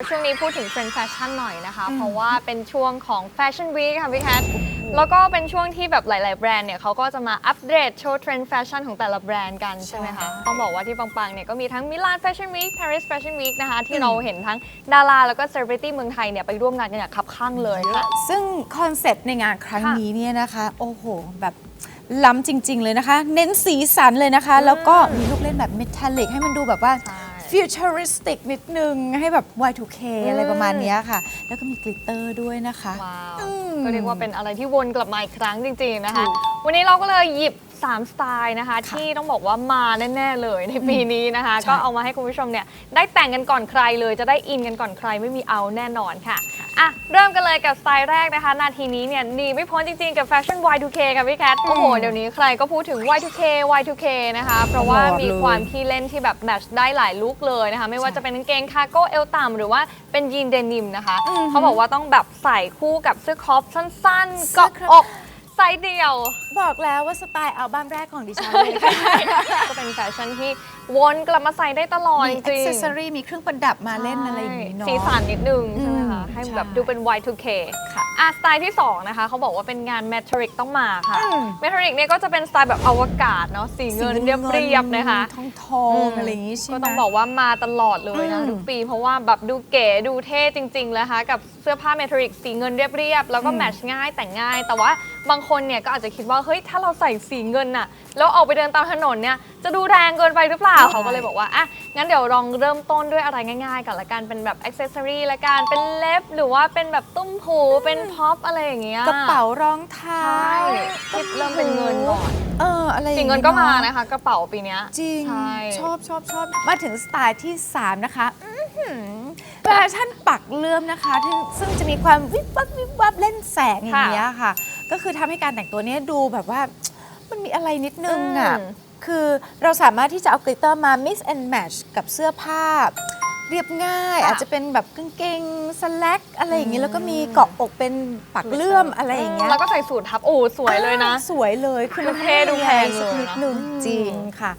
ช่วงนี้พูดถึงเทรนด์แฟชั่นหน่อยนะคะอืมเพราะว่าเป็นช่วงของแฟชั่นวีคค่ะพี่แคทแล้วก็เป็นช่วงที่แบบหลาย ๆ แบรนด์เนี่ยเขาก็จะมาอัปเดตโชว์เทรนด์แฟชั่นของแต่ละแบรนด์กันใช่ไหมคะ ต้องบอกว่าที่ปัง ๆ เนี่ยก็มีทั้งมิลานแฟชั่นวีคปารีสแฟชั่นวีคนะคะ ที่เราเห็นทั้งดาราแล้วก็เซเลบริตี้เมืองไทยเนี่ยไปร่วมงานกันอย่างคับข้างเลยค่ะ ซึ่งคอนเซปต์ในงานครั้งค่ะนี้เนี่ยนะคะโอ้โหแบบล้ำจริง ๆ เลยนะคะ เน้นสีสันเลยนะคะ แล้วก็มีลูกเล่นแบบเมทัลลิกให้มันดูแบบว่าใช่ ฟิวเจอริสติกนิดนึง ให้แบบ Y2K อืมอะไรประมาณเนี้ยค่ะ แล้วก็มีกลิตเตอร์ด้วยนะคะ ว้าว อืม ก็เรียกว่าเป็นอะไรที่วนกลับมาอีกครั้งจริงๆนะคะถูกวันนี้เราก็เลยหยิบ 3 สไตล์นะคะ ที่ต้องบอกว่ามาแน่ ๆ เลยในปีนี้นะคะใช่ก็เอามาให้คุณผู้ชมเนี่ยได้แต่งกันก่อนใครเลยจะได้อินกันก่อนใครไม่มีเอาแน่นอนค่ะอะเริ่มกันเลยกับสไตล์แรกนะคะ นาทีนี้เนี่ยหนีไม่พ้นจริง ๆ กับแฟชั่น Y2K ค่ะพี่แคทโอ้โหเดี๋ยวนี้ใครก็พูดถึง Y2K Y2K นะคะ เพราะว่ามีความที่เล่นที่แบบแมทช์ได้หลายลุคเลยนะคะ ไม่ว่าจะเป็นกางเกงคาร์โก้เอวต่ำหรือว่าเป็นยีนเดนิมนะคะเขาบอกว่าต้องแบบใส่คู่กับเสื้อครอปสั้นๆเกาะอก ไซส์เดียว บอกแล้วว่าสไตล์อัลบั้มแรกของดิฉันเลยค่ะ ก็เป็นแฟชั่นที่ วนกลับมาใส่ได้ตลอดมีจอ็อกริงเซสซอรี่มีเครื่องประดับมาเล่นอะไรอย่างนี้เนาะ สีสันนิดนึงใช่ไหมคะอืมให้แบบใช่ดูเป็น Y2K ค่ะอะสไตล์ที่ 2 นะคะ เขาบอกว่าเป็นงาน Metric ต้องมาค่ะอืม Metric เนี่ยก็จะเป็นสไตล์แบบอวกาศเนาะสีเงินเรียบๆนะคะ ทองทองๆอะไรอย่างนี้ใช่ไหม ก็ต้องบอกว่ามาตลอดเลยนะอืมทุกปี เพราะว่าแบบดูเก๋ดูเท่จริงๆเลยนะคะกับเสื้อผ้าเมทัลลิกสีเงินเรียบๆ แล้วก็อืม แมทช์ง่ายแต่งง่าย แต่ว่าบางคนเนี่ยก็อาจจะคิดว่า เฮ้ย ถ้าเราใส่สีเงินน่ะแล้วออกไปเดินตามถนนเนี่ย จะดูแรงเกินไปหรือเปล่าใช่เขาก็เลยบอกว่า อะ งั้นเดี๋ยวลองเริ่มต้นด้วยอะไรง่ายๆก่อนละกันเป็นแบบอ็อกเซสซอรี่ละกันเป็นเล็บหรือว่าเป็นแบบตุ้มหูเป็นพ็อปอะไรอย่างเงี้ยกระเป๋ารองเท้าใช่ที่เริ่มเป็นเงินก่อน เอออะไรอย่สีงเงินก็มานะคะ กระเป๋าปีเนี้ยจริงใช่ชอบชอบชอบมาถึงสไตล์ที่ 3 นะคะอื้อหือแฟชั่นปักเลื่อมนะคะที่ซึ่งจะมีความวิบวับวิบวับเล่นแสงอย่างเงี้ยค่ะ ก็คือทำให้การแต่งตัวเนี้ยดูแบบว่ามันมีอะไรนิดนึงอะอืม คือเราสามารถที่จะเอากลิตเตอร์มา mix and match กับเสื้อผ้า เรียบง่ายค่ะอาจจะเป็นแบบกางเกงสแล็กอะไรอย่างงี้อืมแล้วก็มีเกาะอกเป็นปักเลื่อมอะไรอย่างเงี้ยแล้วก็ใส่สูททับโอ้สวยเลยนะ สวยเลยคือมันดูเท่ดูแพงสักนิดเลยนะนึงอืมจริงค่ะ